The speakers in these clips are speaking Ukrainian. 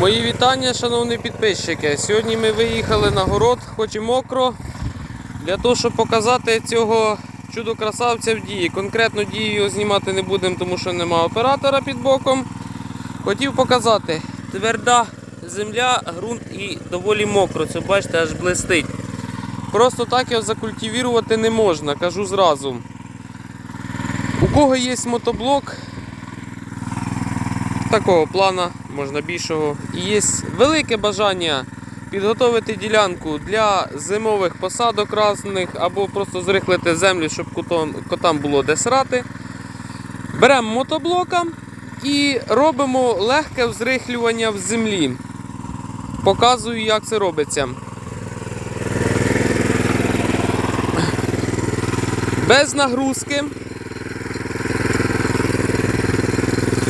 Мої вітання, шановні підписчики. Сьогодні ми виїхали на город, хоч і мокро, для того, щоб показати цього чудо-красавця в дії. Конкретно дію його знімати не будемо, тому що нема оператора під боком. Хотів показати, тверда земля, ґрунт і доволі мокро. Це бачите, аж блистить. Просто так його закультивувати не можна, кажу зразу. У кого є мотоблок, такого плана, можна більшого. І є велике бажання підготовити ділянку для зимових посадок разних або просто зрихлити землю, щоб котам було де срати. Беремо мотоблока і робимо легке взрихлювання в землі. Показую, як це робиться. Без нагрузки.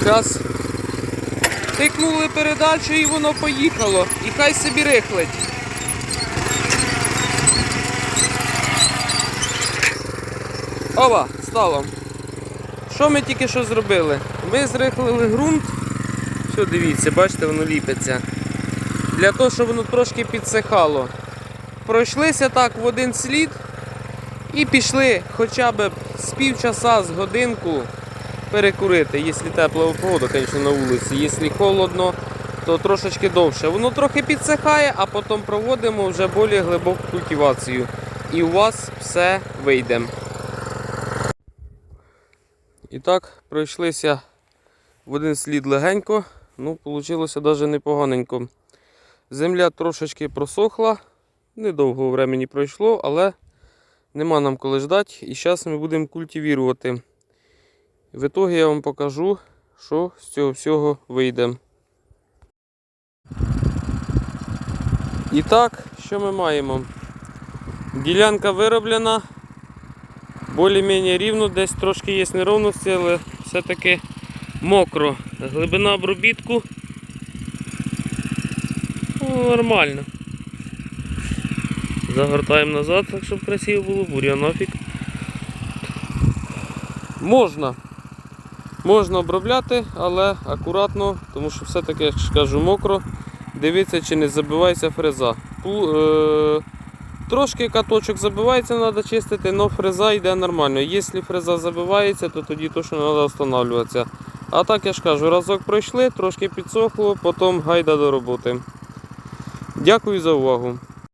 Зараз тикнули передачу і воно поїхало. І хай собі рихлить. Ова, стало. Що ми тільки що зробили? Ми зрихлили ґрунт. Все, дивіться, бачите, воно ліпиться. Для того, щоб воно трошки підсихало. Пройшлися так в один слід і пішли хоча б з півчаса, з годинку перекурити, якщо тепла погода, звісно, на вулиці. Якщо холодно, то трошечки довше. Воно трохи підсихає, а потім проводимо вже більш глибоку культивацію. І у вас все вийде. І так, пройшлися в один слід легенько. Ну, вийшло навіть непоганенько. Земля трошечки просохла, недовго времени пройшло, але нема нам коли ждати. І зараз ми будемо культивувати. В итоге я вам покажу, що з цього всього вийде. І так, що ми маємо? Ділянка вироблена. Більш-менш рівно, десь трошки є неровності, але все-таки мокро. Глибина обробітку ну, нормально. Загортаємо назад, так щоб красиво було, буря нафіг. Можна. Можна обробляти, але акуратно, тому що все-таки, як кажу, мокро. Дивіться, чи не забивається фреза. Е, Трошки каточок забивається, треба чистити, але фреза йде нормально. Якщо фреза забивається, то тоді точно треба встановлюватися. А так я ж кажу, разок пройшли, трошки підсохло, потім гайда до роботи. Дякую за увагу.